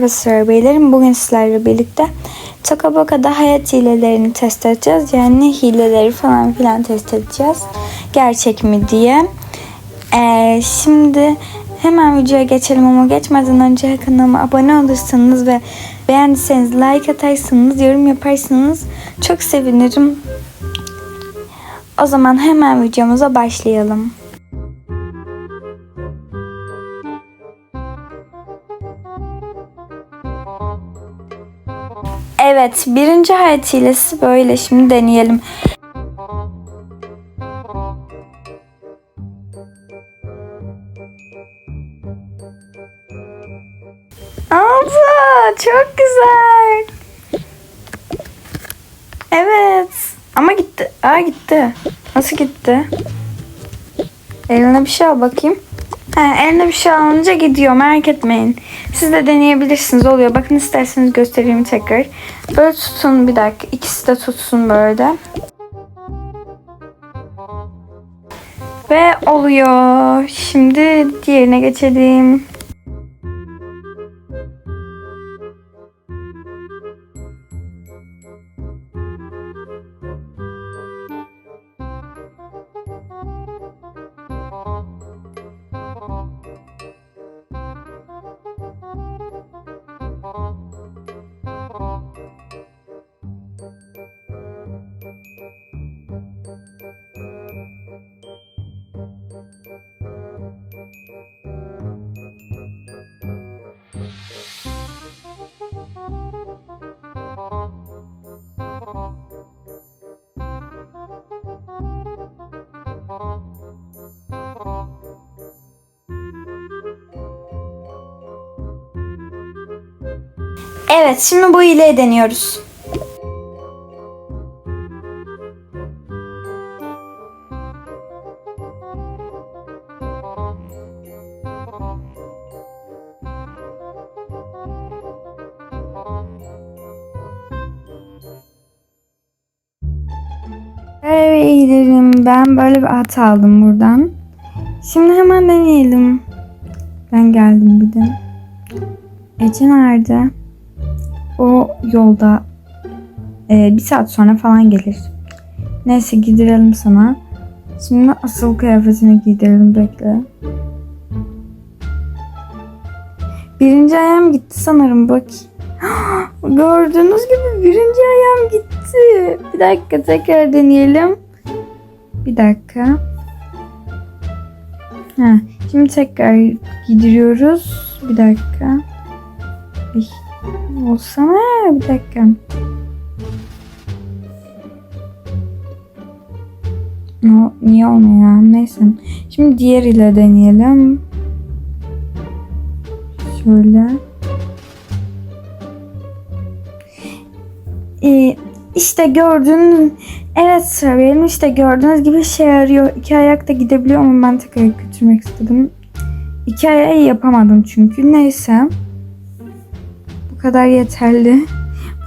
merhaba Sıra Beylerim. Bugün sizlerle birlikte Tokaboka'da hayat hilelerini test edeceğiz. Yani hileleri falan filan test edeceğiz. Gerçek mi diye. Ee, şimdi hemen videoya geçelim ama geçmeden önce kanalıma abone olursanız ve beğendiyseniz like atarsanız, yorum yaparsanız çok sevinirim. O zaman hemen videomuza başlayalım. Evet, birinci hayat hilesi böyle. Şimdi deneyelim. Abla, çok güzel. Evet. Ama gitti. Aa gitti. Nasıl gitti? Eline bir şey al bakayım. Eline bir şey alınca gidiyor merak etmeyin. Siz de deneyebilirsiniz oluyor. Bakın isterseniz göstereyim tekrar. Böyle tutun bir dakika. İkisi de tutsun böyle. Ve oluyor. Şimdi diğerine geçelim. Evet şimdi bu hileyi deniyoruz. Evet iyilerim. Ben böyle bir at aldım buradan. Şimdi hemen deneyelim. Ben geldim bir de. Ece nerede? O yolda e, bir saat sonra falan gelir. Neyse gidirelim sana. Şimdi asıl kıyafetini giydirelim bekle. Birinci ayağım gitti sanırım bak. Gördüğünüz gibi birinci ayağım gitti. Bir dakika tekrar deneyelim. Bir dakika. Ha, şimdi tekrar gidiriyoruz. Bir dakika. Ay, olsana bir dakika. No, niye olmuyor? Neyse. Şimdi diğer ile deneyelim. Şöyle. Ee, işte gördüğün evet söyleyelim işte gördüğünüz gibi şey arıyor. İki ayakta gidebiliyor ama ben tek ayak götürmek istedim. İki ayağı yapamadım çünkü. Neyse. Kadar yeterli.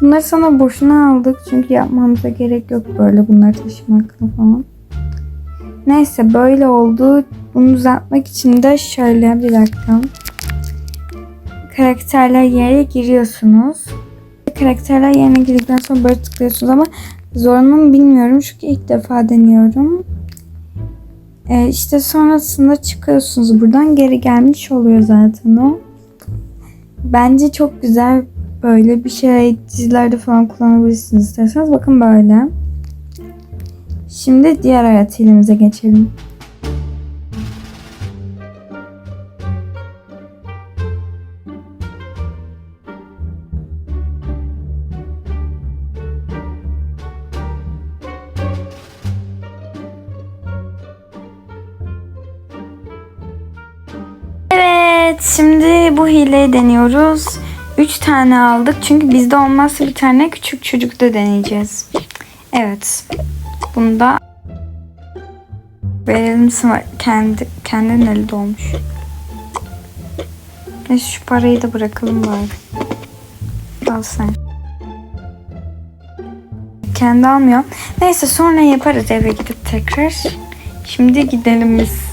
Bunları sana boşuna aldık çünkü yapmamıza gerek yok böyle bunları taşımakla falan. Neyse böyle oldu. Bunu düzeltmek için de şöyle bir dakika. Karakterler yere giriyorsunuz. Karakterler yerine girdikten sonra böyle tıklıyorsunuz ama zorunlu mu bilmiyorum çünkü ilk defa deniyorum. Ee, işte sonrasında çıkıyorsunuz buradan geri gelmiş oluyor zaten o. Bence çok güzel böyle bir şey dizilerde falan kullanabilirsiniz isterseniz. Bakın böyle. Şimdi diğer hayat hilemize geçelim. Şimdi bu hileyi deniyoruz. 3 tane aldık çünkü bizde olmazsa bir tane küçük çocukta deneyeceğiz. Evet. Bunu da verelim sana kendi kendinin eli dolmuş. Neyse şu parayı da bırakalım bari. Al sen. Kendi almıyor. Neyse sonra yaparız eve gidip tekrar. Şimdi gidelim biz.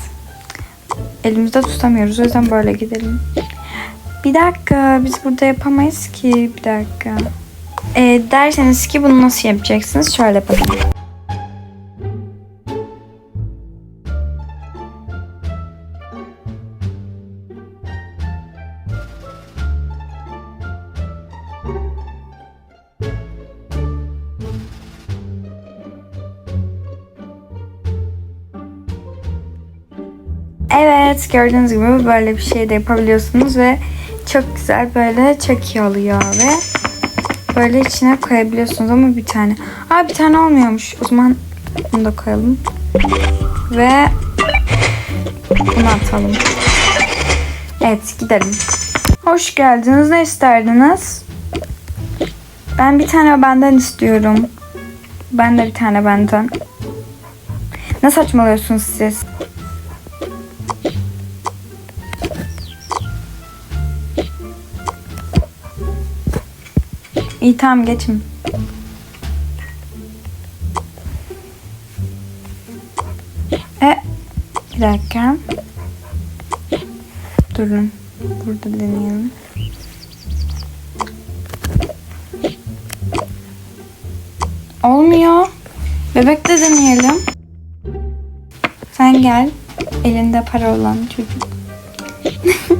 Elimizde tutamıyoruz. O yüzden böyle gidelim. Bir dakika biz burada yapamayız ki. Bir dakika. Ee, derseniz ki bunu nasıl yapacaksınız? Şöyle yapalım. Evet gördüğünüz gibi böyle bir şey de yapabiliyorsunuz ve çok güzel böyle çok iyi oluyor ve böyle içine koyabiliyorsunuz ama bir tane. Aa bir tane olmuyormuş. O zaman bunu da koyalım. Ve bunu atalım. Evet gidelim. Hoş geldiniz. Ne isterdiniz? Ben bir tane benden istiyorum. Ben de bir tane benden. Ne saçmalıyorsunuz siz? İyi tamam geçin. E bir dakika. Durun. Burada deneyelim. Olmuyor. Bebekte deneyelim. Sen gel. Elinde para olan çocuk.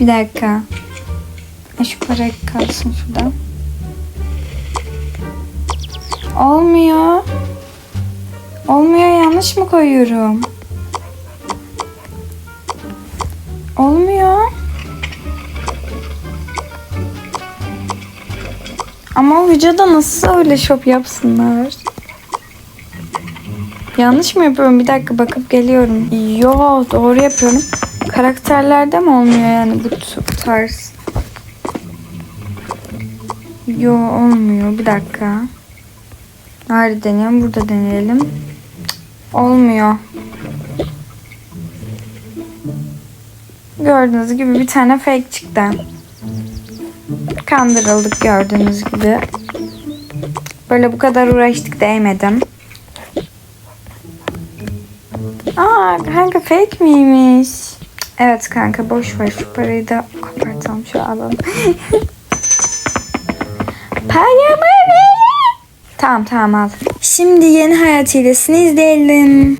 bir dakika. Şu para kalsın şurada. Olmuyor. Olmuyor yanlış mı koyuyorum? Olmuyor. Ama vücuda nasıl öyle şop yapsınlar? Yanlış mı yapıyorum? Bir dakika bakıp geliyorum. Yo doğru yapıyorum. Karakterlerde mi olmuyor yani bu tarz? Yo olmuyor. Bir dakika. Nerede deneyelim? Burada deneyelim. Olmuyor. Gördüğünüz gibi bir tane fake çıktı. Kandırıldık gördüğünüz gibi. Böyle bu kadar uğraştık değmedim. Aa kanka fake miymiş? Evet kanka boş ver şu parayı da kopartalım şu alalım. Paramı ver. Tamam tamam al. Şimdi yeni hayat hilesini izleyelim.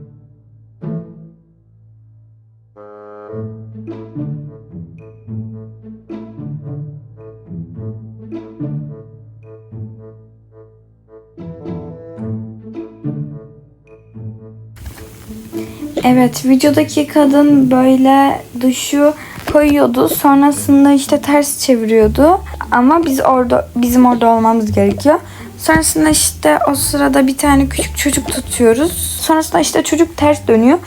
Evet videodaki kadın böyle duşu koyuyordu. Sonrasında işte ters çeviriyordu. Ama biz orada bizim orada olmamız gerekiyor. Sonrasında işte o sırada bir tane küçük çocuk tutuyoruz. Sonrasında işte çocuk ters dönüyor.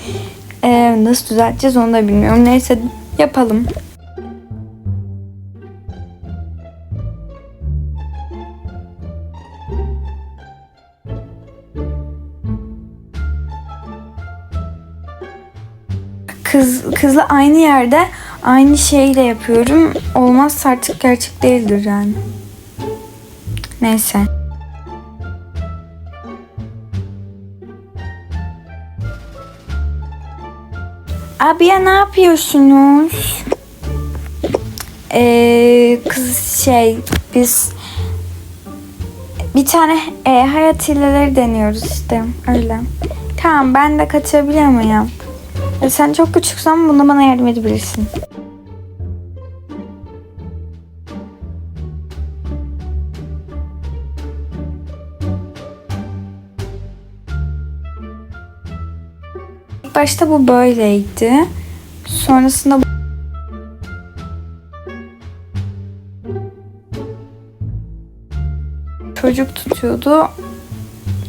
Ee, nasıl düzelteceğiz onu da bilmiyorum. Neyse yapalım. Kız kızla aynı yerde aynı şeyle yapıyorum. Olmazsa artık gerçek değildir yani. Neyse. Abi ne yapıyorsunuz? Ee, kız şey biz bir tane e, hayat hileleri deniyoruz işte öyle. Tamam ben de kaçabiliyor muyum? E, sen çok küçüksen bunda bana yardım edebilirsin. Başta bu böyleydi. Sonrasında çocuk tutuyordu.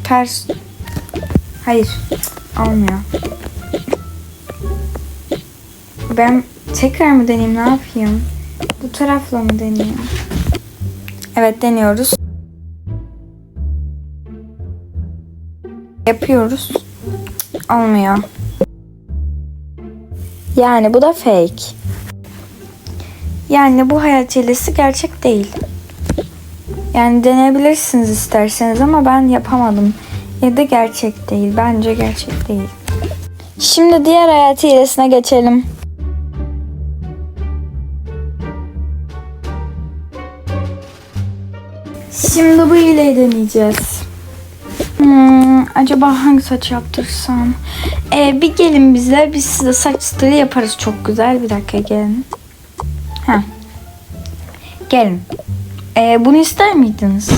Ters. Hayır. Olmuyor. Ben tekrar mı deneyeyim ne yapayım? Bu tarafla mı deneyeyim? Evet deniyoruz. Yapıyoruz. Olmuyor. Yani bu da fake. Yani bu hayat hilesi gerçek değil. Yani deneyebilirsiniz isterseniz ama ben yapamadım. Ya da gerçek değil. Bence gerçek değil. Şimdi diğer hayat hilesine geçelim. Şimdi bu hileyi deneyeceğiz. Hmm, acaba hangi saç yaptırsam? Ee, bir gelin bize. Biz size saç stili yaparız çok güzel. Bir dakika gelin. Heh. Gelin. Ee, bunu ister miydiniz?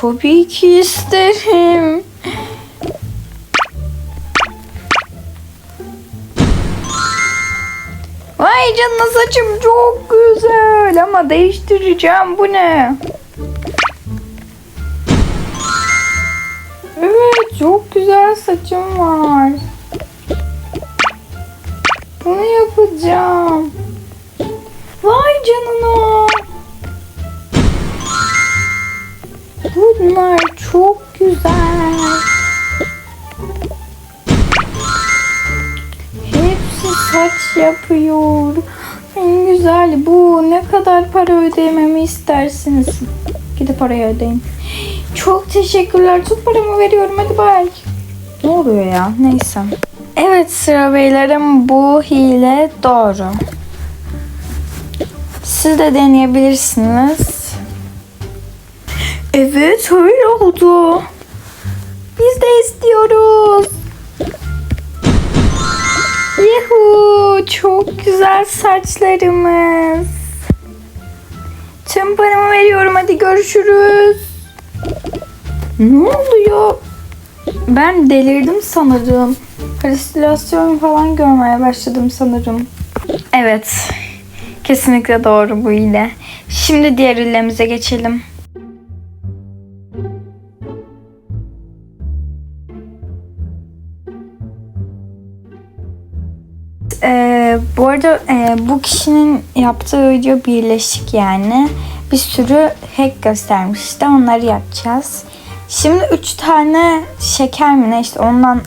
Tabii ki isterim. Vay canına saçım çok güzel ama değiştireceğim bu ne? Evet çok güzel saçım var. Bunu yapacağım. Vay canına. Bunlar çok güzel. Saç yapıyor. En güzel bu. Ne kadar para ödememi istersiniz? Gidip oraya ödeyin. Çok teşekkürler. Tut paramı veriyorum. Hadi bay. Ne oluyor ya? Neyse. Evet sıra beylerim bu hile doğru. Siz de deneyebilirsiniz. Evet öyle oldu. Biz de istiyoruz. Yuhu çok güzel saçlarımız. Tüm paramı veriyorum hadi görüşürüz. Ne oluyor? Ben delirdim sanırım. Halüsinasyon falan görmeye başladım sanırım. Evet. Kesinlikle doğru bu ile. Şimdi diğer ilemize geçelim. Bu kişinin yaptığı video birleşik yani. Bir sürü hack göstermiş işte onları yapacağız. Şimdi 3 tane şeker mi ne işte ondan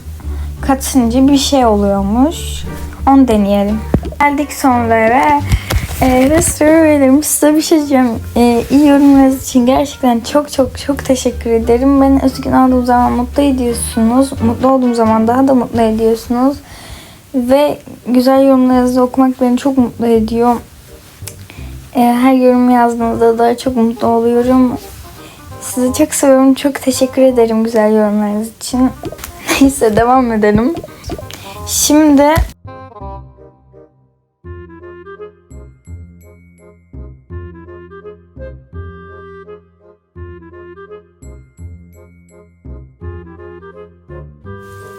katınca bir şey oluyormuş. Onu deneyelim. Geldik sonlara. Ee, ve söyleyelim size bir şey diyeceğim. Ee, iyi yorumlarınız için gerçekten çok çok çok teşekkür ederim. Beni üzgün olduğum zaman mutlu ediyorsunuz. Mutlu olduğum zaman daha da mutlu ediyorsunuz. Ve güzel yorumlarınızı okumak beni çok mutlu ediyor. Ee, her yorum yazdığınızda daha çok mutlu oluyorum. Sizi çok seviyorum. Çok teşekkür ederim güzel yorumlarınız için. Neyse devam edelim. Şimdi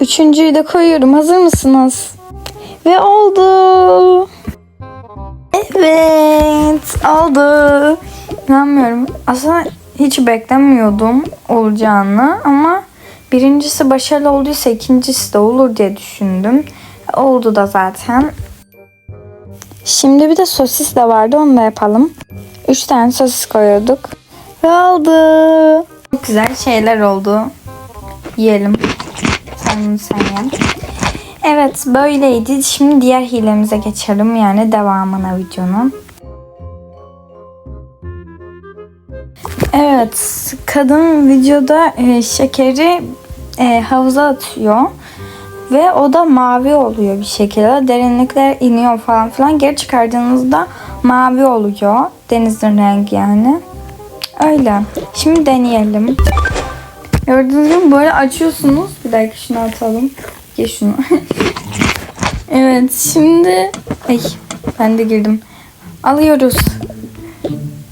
Üçüncüyü de koyuyorum. Hazır mısınız? Ve oldu. Evet. Oldu. İnanmıyorum. Aslında hiç beklemiyordum olacağını ama birincisi başarılı olduysa ikincisi de olur diye düşündüm. Oldu da zaten. Şimdi bir de sosis de vardı onu da yapalım. Üç tane sosis koyuyorduk. Ve oldu. Çok güzel şeyler oldu. Yiyelim. Sen bunu sen ye. Evet böyleydi. Şimdi diğer hilemize geçelim. Yani devamına videonun. Evet, kadın videoda e, şekeri e, havuza atıyor ve o da mavi oluyor bir şekilde. Derinlikler iniyor falan filan. Geri çıkardığınızda mavi oluyor. Denizin rengi yani. Öyle. Şimdi deneyelim. Gördüğünüz gibi böyle açıyorsunuz. Bir dakika şunu atalım. Ye şunu. evet şimdi ay ben de girdim. Alıyoruz.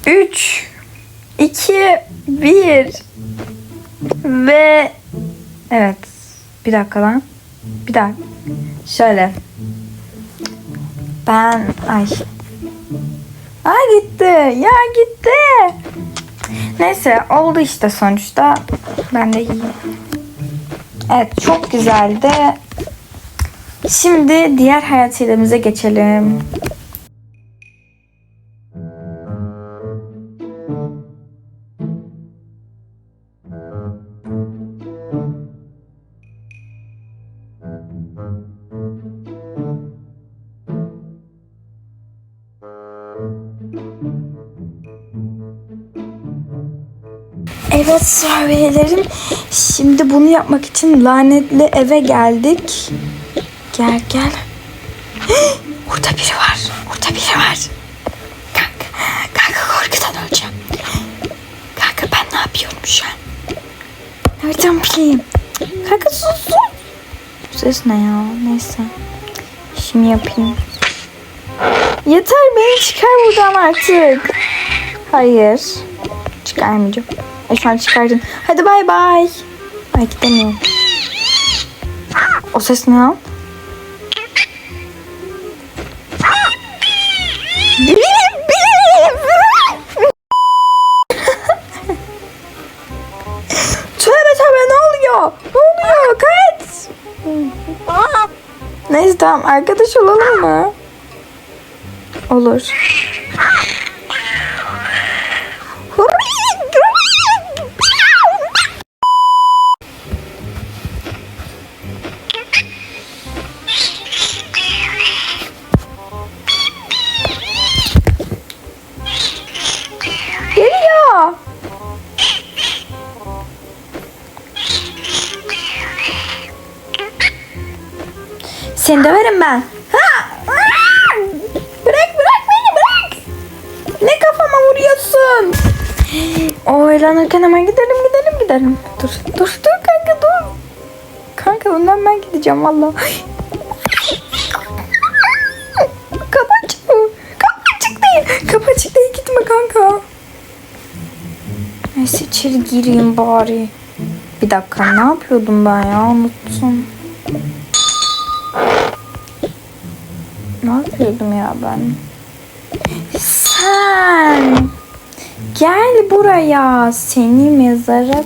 3 2 1 ve evet bir dakika lan. Bir dakika. Şöyle. Ben ay. Ay gitti. Ya gitti. Neyse oldu işte sonuçta. Ben de yiyeyim. Evet çok güzeldi. Şimdi diğer hayat hilemize geçelim. Evet surveylerim. Şimdi bunu yapmak için lanetli eve geldik. Gel gel. Orada biri var. Orada biri var. Kanka, kanka korkudan öleceğim. Kanka ben ne yapıyorum şu an? Nereden bileyim? Kanka sus sus. Bu ses ne ya? Neyse. Şimdi yapayım. Yeter beni çıkar buradan artık. Hayır. Çıkarmayacağım. Şu an çıkardın. Hadi bay bay. Ay gidemiyorum. O ses ne lan? Tövbe tövbe ne oluyor? Ne oluyor? Kaç. Neyse tamam arkadaş olalım mı? Olur. Seni döverim ben. Ha! Bırak bırak beni bırak. Ne kafama vuruyorsun? O eğlenirken hemen gidelim gidelim gidelim. Dur dur dur kanka dur. Kanka önden ben gideceğim valla. Mı? Kapı açık değil. Kapı açık değil gitme kanka. Neyse içeri gireyim bari. Bir dakika ne yapıyordum ben ya unuttum. Ya? Sen gel buraya. Seni mezara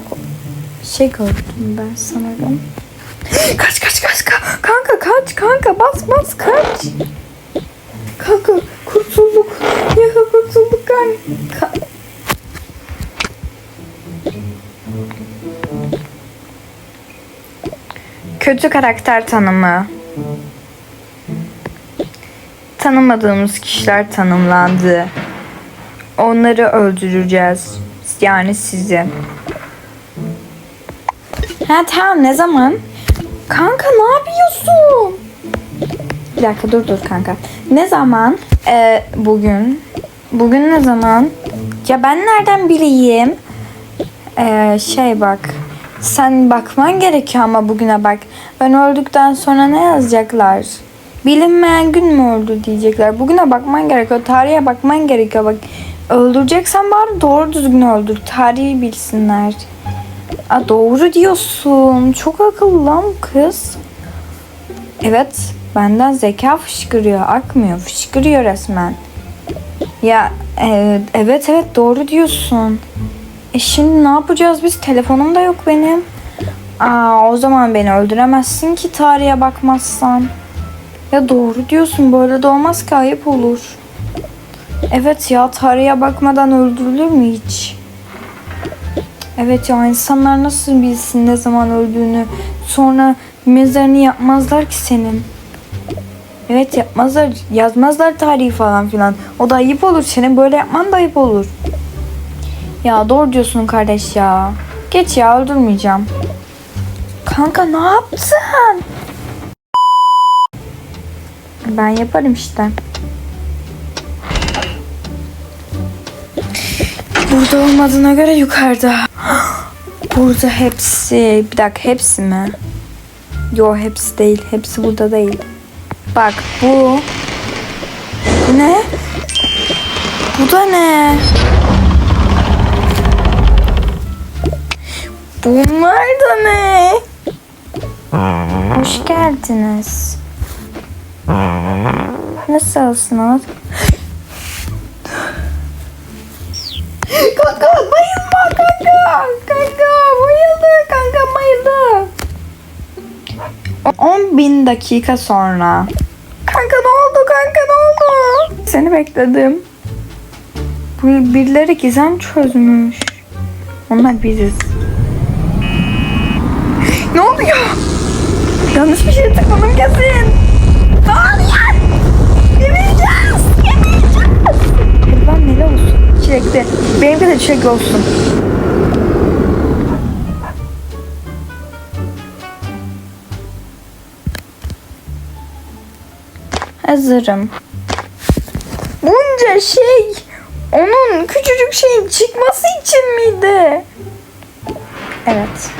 şey gördüm ben sanırım. Kaç kaç kaç ka- kanka kaç kanka bas bas kaç. Kanka kurtulduk. Ya kurtulduk kanka. Kötü karakter tanımı. Tanımadığımız kişiler tanımlandı. Onları öldüreceğiz. Yani sizi. Ha tamam ne zaman? Kanka ne yapıyorsun? Bir dakika dur dur kanka. Ne zaman? Ee, bugün. Bugün ne zaman? Ya ben nereden bileyim? Ee, şey bak. Sen bakman gerekiyor ama bugüne bak. Ben öldükten sonra ne yazacaklar? Bilinmeyen gün mü öldü diyecekler. Bugüne bakman gerekiyor. Tarihe bakman gerekiyor. Bak öldüreceksen bari doğru düzgün öldür. Tarihi bilsinler. Aa, doğru diyorsun. Çok akıllı lan kız. Evet. Benden zeka fışkırıyor. Akmıyor. Fışkırıyor resmen. Ya e, evet evet doğru diyorsun. E şimdi ne yapacağız biz? Telefonum da yok benim. Aa o zaman beni öldüremezsin ki tarihe bakmazsan. Ya doğru diyorsun böyle de olmaz ki ayıp olur. Evet ya tarihe bakmadan öldürülür mü hiç? Evet ya insanlar nasıl bilsin ne zaman öldüğünü. Sonra mezarını yapmazlar ki senin. Evet yapmazlar. Yazmazlar tarihi falan filan. O da ayıp olur. Senin böyle yapman da ayıp olur. Ya doğru diyorsun kardeş ya. Geç ya öldürmeyeceğim. Kanka ne yaptın? Ben yaparım işte. Burada olmadığına göre yukarıda. Burada hepsi. Bir dakika hepsi mi? Yo hepsi değil. Hepsi burada değil. Bak bu. Bu ne? Bu da ne? Bunlar da ne? Hoş geldiniz. Nasılsınız? kanka bayılma kanka. Kanka bayıldı. Kanka bayıldı. 10 bin dakika sonra. Kanka ne oldu kanka ne oldu? Seni bekledim. Bu birileri gizem çözmüş. Onlar biziz. Ne oluyor? Yanlış bir şey tıkladım kesin. Ne oluyor? Yemeyeceğiz. Yemeyeceğiz. Helvan neli olsun? Çilekli. Benimki de çilek olsun. Hazırım. Bunca şey onun küçücük şeyin çıkması için miydi? Evet.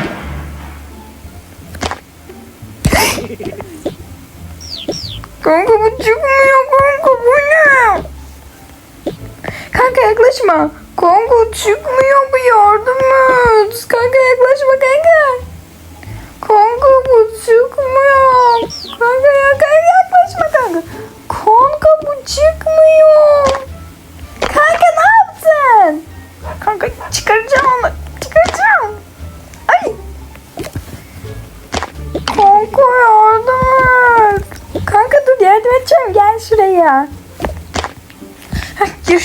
Kanka bu çıkmıyor kanka bu ne? Kanka yaklaşma. Kanka çıkmıyor bu yardım et. Kanka yaklaşma kanka.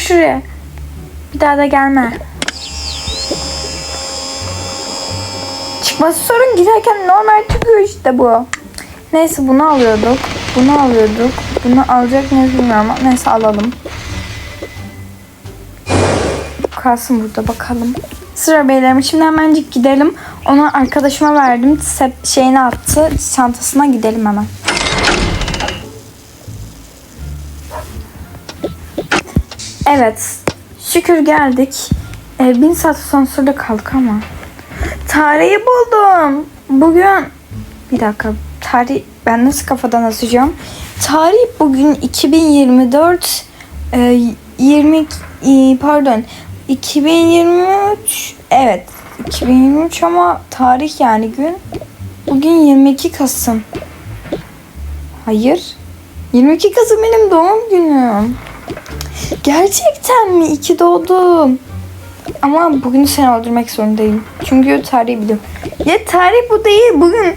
Şuraya. Bir daha da gelme. Çıkması sorun giderken normal çıkıyor işte bu. Neyse bunu alıyorduk. Bunu alıyorduk. Bunu alacak mıyız bilmiyorum ama neyse alalım. Kalsın burada bakalım. Sıra beylerim. Şimdi hemencik gidelim. Onu arkadaşıma verdim. Sep şeyini attı. Çantasına gidelim hemen. Evet. Şükür geldik. Ee, bin saat sonsuzda kaldık ama. Tarihi buldum. Bugün bir dakika. Tarih ben nasıl kafadan asacağım? Tarih bugün 2024 e, 20 e, pardon 2023 evet 2023 ama tarih yani gün bugün 22 Kasım. Hayır. 22 Kasım benim doğum günüm. Gerçekten mi? İki doğdum. Ama bugünü seni öldürmek zorundayım. Çünkü tarihi biliyorum. Ya tarih bu değil. Bugün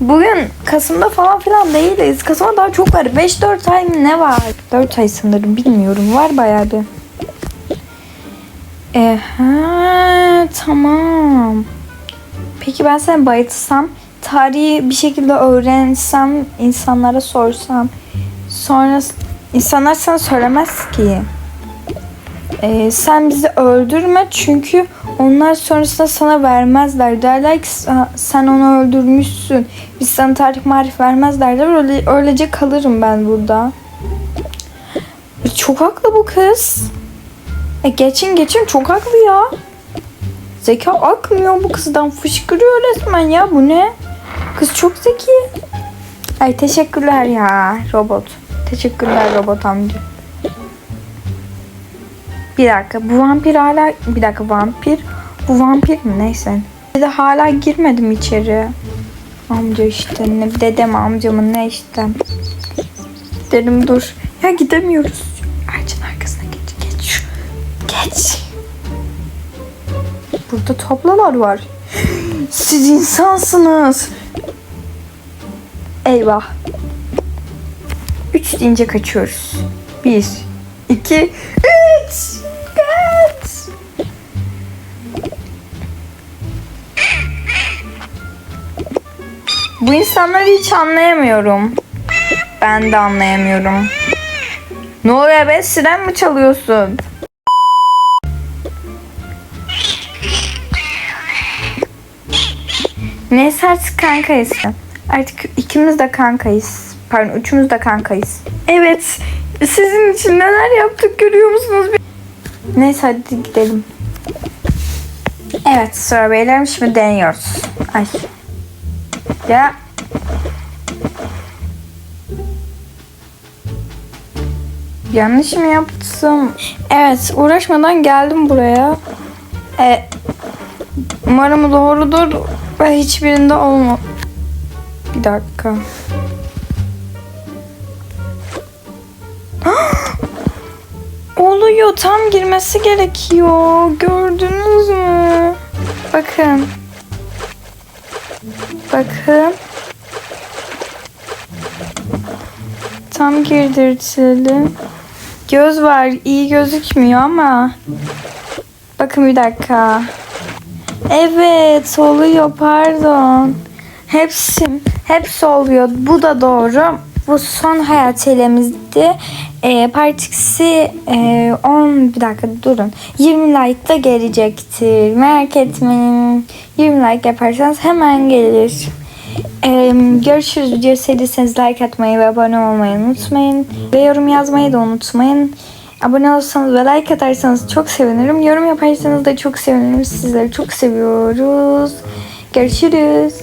bugün Kasım'da falan filan değiliz. Kasım'a daha çok var. 5-4 ay mı ne var? 4 ay sanırım bilmiyorum. Var bayağı bir. E, ha, tamam. Peki ben seni bayıltsam, tarihi bir şekilde öğrensem, insanlara sorsam, sonra insanlar sana söylemez ki. Ee, sen bizi öldürme çünkü onlar sonrasında sana vermezler. Derler ki "Sa- sen onu öldürmüşsün. Biz sana tarih marif vermez derler. Öyle, öylece kalırım ben burada. Çok haklı bu kız. E geçin geçin çok haklı ya. Zeka akmıyor bu kızdan. Fışkırıyor resmen ya bu ne? Kız çok zeki. Ay teşekkürler ya robot. Teşekkürler robot amca. Bir dakika bu vampir hala bir dakika vampir bu vampir mi neyse. Bir de hala girmedim içeri. Amca işte ne dedem amcamın ne işte. Dedim dur. Ya gidemiyoruz. Ağacın arkasına geç geç. Geç. Burada tablalar var. Siz insansınız. Eyvah. Üç deyince kaçıyoruz. Bir, iki, üç. Kaç. Bu insanları hiç anlayamıyorum. Ben de anlayamıyorum. Ne oluyor be? Siren mi çalıyorsun? Neyse artık kankayız. Artık ikimiz de kankayız. Pardon üçümüz de kankayız. Evet. Sizin için neler yaptık görüyor musunuz? Neyse hadi gidelim. Evet sıra beylerim şimdi deniyoruz. Ay. Ya. Yanlış mı yaptım? Evet uğraşmadan geldim buraya. E, umarım doğrudur ve hiçbirinde olma. Bir dakika. Tam girmesi gerekiyor. Gördünüz mü? Bakın. Bakın. Tam girdirtelim. Göz var. iyi gözükmüyor ama. Bakın bir dakika. Evet oluyor pardon. Hepsi, hepsi oluyor. Bu da doğru. Bu son hayat hilemizdi. E, part e, 10 bir dakika durun. 20 like da gelecektir. Merak etmeyin. 20 like yaparsanız hemen gelir. Ee, görüşürüz. Videoyu sevdiyseniz like atmayı ve abone olmayı unutmayın. Ve yorum yazmayı da unutmayın. Abone olsanız ve like atarsanız çok sevinirim. Yorum yaparsanız da çok sevinirim. Sizleri çok seviyoruz. Görüşürüz.